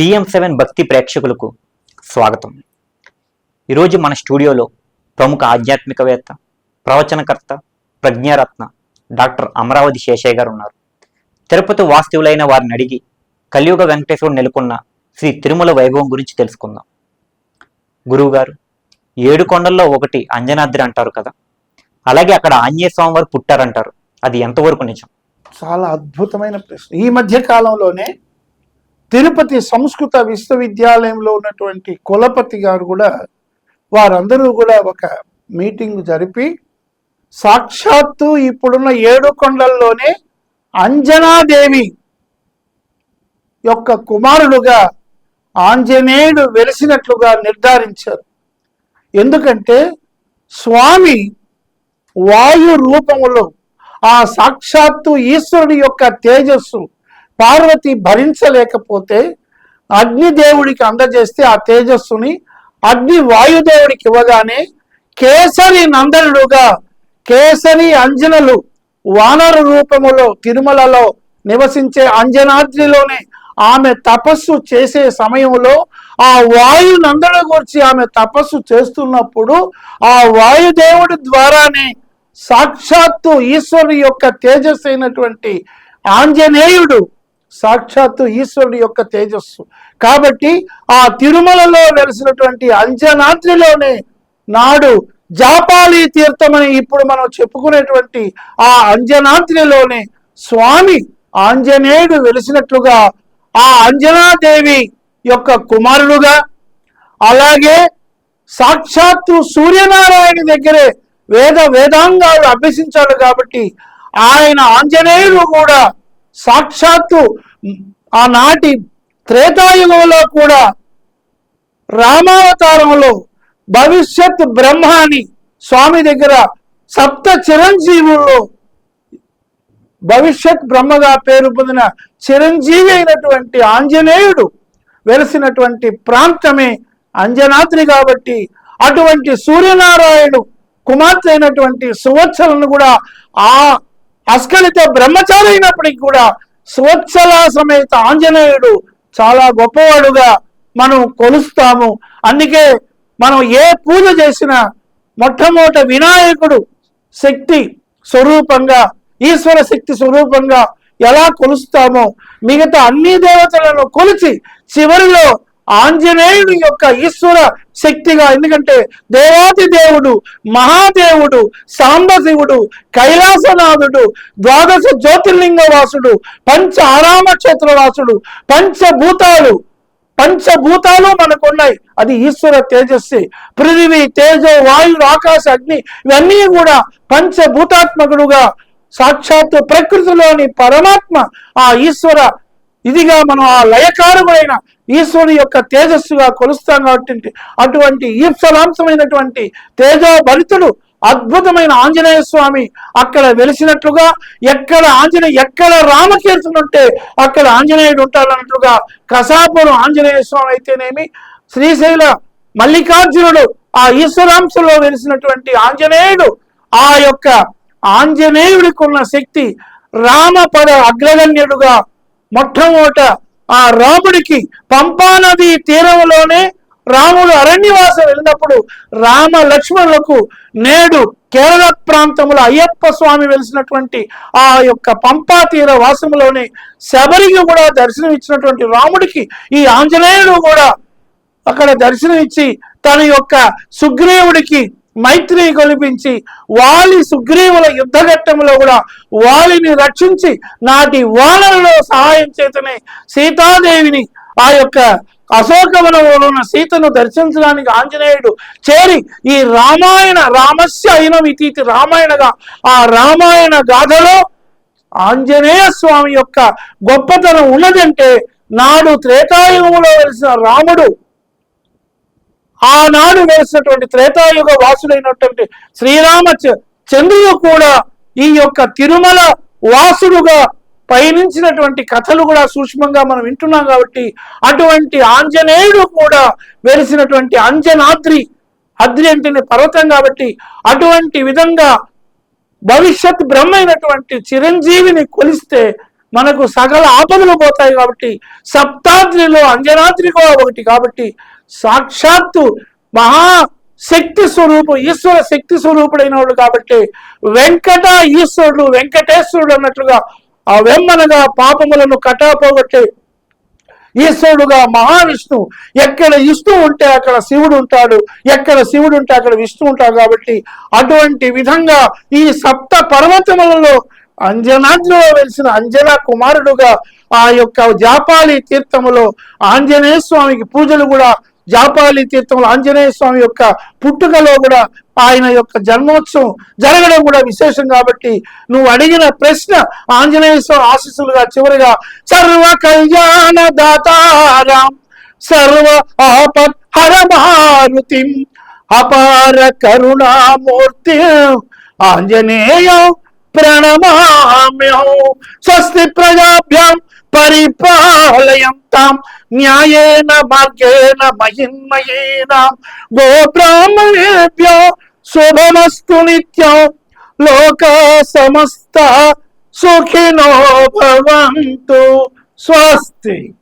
PM seven భక్తి ప్రేక్షకులకు స్వాగతం. ఈరోజు మన స్టూడియోలో ప్రముఖ ఆధ్యాత్మికవేత్త ప్రవచనకర్త ప్రజ్ఞారత్న డాక్టర్ అమరావతి శేషయ్య గారు ఉన్నారు. తిరుపతి వాస్తవులైన వారిని అడిగి కలియుగ వెంకటేశ్వరుడు నెలకొన్న శ్రీ తిరుమల వైభవం గురించి తెలుసుకుందాం. గురువుగారు ఏడు కొండల్లో ఒకటి అంజనాద్రి అంటారు కదా? అలాగే అక్కడ ఆంజనేయ స్వామి వారు పుట్టారంటారు. అది ఎంతవరకు నిజం? చాలా అద్భుతమైన ప్రశ్న. ఈ మధ్య కాలంలోనే తిరుపతి సంస్కృత విశ్వవిద్యాలయంలో ఉన్నటువంటి కులపతి గారు కూడా వారందరూ కూడా ఒక మీటింగ్ జరిపి సాక్షాత్తు ఇప్పుడున్న ఏడు కొండల్లోనే అంజనాదేవి యొక్క కుమారుడుగా ఆంజనేయుడు వెలిసినట్లుగా నిర్ధారించారు. ఎందుకంటే స్వామి వాయు రూపములో ఆ సాక్షాత్తు ఈశ్వరుడి యొక్క తేజస్సు పార్వతి భరించలేకపోతే అగ్నిదేవుడికి అందజేస్తే ఆ తేజస్సుని అగ్ని వాయుదేవుడికి ఇవ్వగానే కేసరి నందనుడుగా కేసరి అంజనలు వానర రూపములో తిరుమలలో నివసించే అంజనాద్రిలోనే ఆమె తపస్సు చేసే సమయంలో ఆ వాయు నందడు గురించి ఆమె తపస్సు చేస్తున్నప్పుడు ఆ వాయుదేవుడి ద్వారానే సాక్షాత్తు ఈశ్వరు యొక్క తేజస్సు అయినటువంటి ఆంజనేయుడు సాక్షాత్తు ఈశ్వరుడి యొక్క తేజస్సు. కాబట్టి ఆ తిరుమలలో వెలిసినటువంటి అంజనాద్రిలోనే నాడు జాపాలి తీర్థమని ఇప్పుడు మనం చెప్పుకునేటువంటి ఆ అంజనాద్రిలోనే స్వామి ఆంజనేయుడు వెలిసినట్లుగా ఆ అంజనాదేవి యొక్క కుమారుడుగా అలాగే సాక్షాత్తు సూర్యనారాయణ దగ్గరే వేద వేదాంగాలు అభ్యసించాడు కాబట్టి ఆయన ఆంజనేయుడు కూడా సాక్షాత్తు ఆనాటి త్రేతాయుగంలో కూడా రామావతారంలో భవిష్యత్ బ్రహ్మాని స్వామి దగ్గర సప్త చిరంజీవుల్లో భవిష్యత్ బ్రహ్మగా పేరు పొందిన చిరంజీవి అయినటువంటి ఆంజనేయుడు వెలిసినటువంటి ప్రాంతమే అంజనాద్రి కాబట్టి అటువంటి సూర్యనారాయణుడు కుమార్తె అయినటువంటి సువత్సలను కూడా ఆ అస్కలిత బ్రహ్మచారి అయినప్పటికీ కూడా స్వచ్ఛల సమేత ఆంజనేయుడు చాలా గొప్పవాడుగా మనం కొలుస్తాము. అందుకే మనం ఏ పూజ చేసినా మొట్టమొదట వినాయకుడు శక్తి స్వరూపంగా ఈశ్వర శక్తి స్వరూపంగా ఎలా కొలుస్తామో మిగతా అన్ని దేవతలను కొలిచి చివరిలో ఆంజనేయుడు యొక్క ఈశ్వర శక్తిగా ఎందుకంటే దేవాది దేవుడు మహాదేవుడు సాంబశివుడు కైలాసనాథుడు ద్వాదశ జ్యోతిర్లింగ వాసుడు పంచ ఆరామ క్షేత్రవాసుడు పంచభూతాలు పంచభూతాలు మనకున్నాయి. అది ఈశ్వర తేజస్సు పృథివీ తేజో వాయువు ఆకాశ అగ్ని ఇవన్నీ కూడా పంచభూతాత్మకుడుగా సాక్షాత్తు ప్రకృతిలోని పరమాత్మ ఆ ఈశ్వర ఇదిగా మనం ఆ లయకారకుడైన ఈశ్వరుని యొక్క తేజస్సుగా కొలుస్తాం కాబట్టి అటువంటి ఈప్సలాంశమైనటువంటి తేజో భరితుడు అద్భుతమైన ఆంజనేయ స్వామి అక్కడ వెలిసినట్లుగా ఎక్కడ ఆంజనేయ ఎక్కడ రామకీర్తనుంటే అక్కడ ఆంజనేయుడు ఉంటాడన్నట్లుగా కసాపురం ఆంజనేయ స్వామి అయితేనేమి శ్రీశైల మల్లికార్జునుడు ఆ ఈశ్వరాంశంలో వెలిసినటువంటి ఆంజనేయుడు ఆ యొక్క ఆంజనేయుడికి ఉన్న శక్తి రామపద అగ్రగణ్యుడుగా మొట్టమొదట ఆ రాముడికి పంపానది తీరంలోనే రాముడు అరణ్యవాసం వెళ్ళినప్పుడు రామ లక్ష్మణులకు నేడు కేరళ ప్రాంతంలో అయ్యప్ప స్వామి వెలిసినటువంటి ఆ యొక్క పంపా తీర వాసములోనే శబరికి కూడా దర్శనం ఇచ్చినటువంటి రాముడికి ఈ ఆంజనేయుడు కూడా అక్కడ దర్శనం ఇచ్చి తన యొక్క సుగ్రీవుడికి మైత్రి కొలిపించి వాలి సుగ్రీవుల యుద్ధఘట్టంలో కూడా వాలిని రక్షించి నాటి వానలలో సహాయం చేతనే సీతాదేవిని ఆ యొక్క అశోకవనంలో ఉన్న సీతను దర్శించడానికి ఆంజనేయుడు చేరి ఈ రామాయణ రామస్య అయిన ఇతీతి రామాయణగా ఆ రామాయణ గాథలో ఆంజనేయ స్వామి యొక్క గొప్పతనం ఉన్నదంటే నాడు త్రేతాయుగంలో వెలిసిన రాముడు ఆనాడు వేసినటువంటి త్రేతాయుగ వాసుడైనటువంటి శ్రీరామ చ- చంద్రుడు కూడా ఈ యొక్క తిరుమల వాసుడుగా పయనించినటువంటి కథలు కూడా సూక్ష్మంగా మనం వింటున్నాం కాబట్టి అటువంటి ఆంజనేయుడు కూడా వెలిసినటువంటి అంజనాద్రి అద్రి అంటేనే పర్వతం కాబట్టి అటువంటి విధంగా భవిష్యత్ బ్రహ్మ అయినటువంటి చిరంజీవిని కొలిస్తే మనకు సకల ఆపదలు పోతాయి కాబట్టి సప్తాద్రిలో అంజనాద్రి కూడా ఒకటి కాబట్టి సాక్షాత్తు మహా శక్తి స్వరూపు ఈశ్వర శక్తి స్వరూపుడైన వాడు కాబట్టి వెంకట ఈశ్వరుడు వెంకటేశ్వరుడు అన్నట్లుగా ఆ వెమ్మనగా పాపములను కటాపోగొట్టే ఈశ్వరుడుగా మహావిష్ణు. ఎక్కడ విష్ణు ఉంటే అక్కడ శివుడు ఉంటాడు. ఎక్కడ శివుడు ఉంటే అక్కడ విష్ణు ఉంటాడు కాబట్టి అటువంటి విధంగా ఈ సప్త పర్వతములలో అంజనాద్రిలో వెలిసిన అంజనా కుమారుడుగా ఆ యొక్క జాపాలి తీర్థములో ఆంజనేయ స్వామికి పూజలు కూడా జాపాలి తీర్థంలో ఆంజనేయ స్వామి యొక్క పుట్టుకలో కూడా ఆయన యొక్క జన్మోత్సవం జరగడం కూడా విశేషం కాబట్టి నువ్వు అడిగిన ప్రశ్న ఆంజనేయ స్వామి ఆశీస్సులుగా చివరిగా సర్వ కళ్యాణ దాతారాం సర్వ ఆపత్ హర అపార కరుణామూర్తి ఆంజనేయ ప్రణమామ్యం స్వస్తి పరిపాలయం పరిపాలయంతాం. న్యాయేన మార్గేణ మహిమయేన. గోబ్రాహ్మణేభ్య శుభమస్తు నిత్యం. లోక సమస్త సుఖినో భవంతు. స్వస్తి.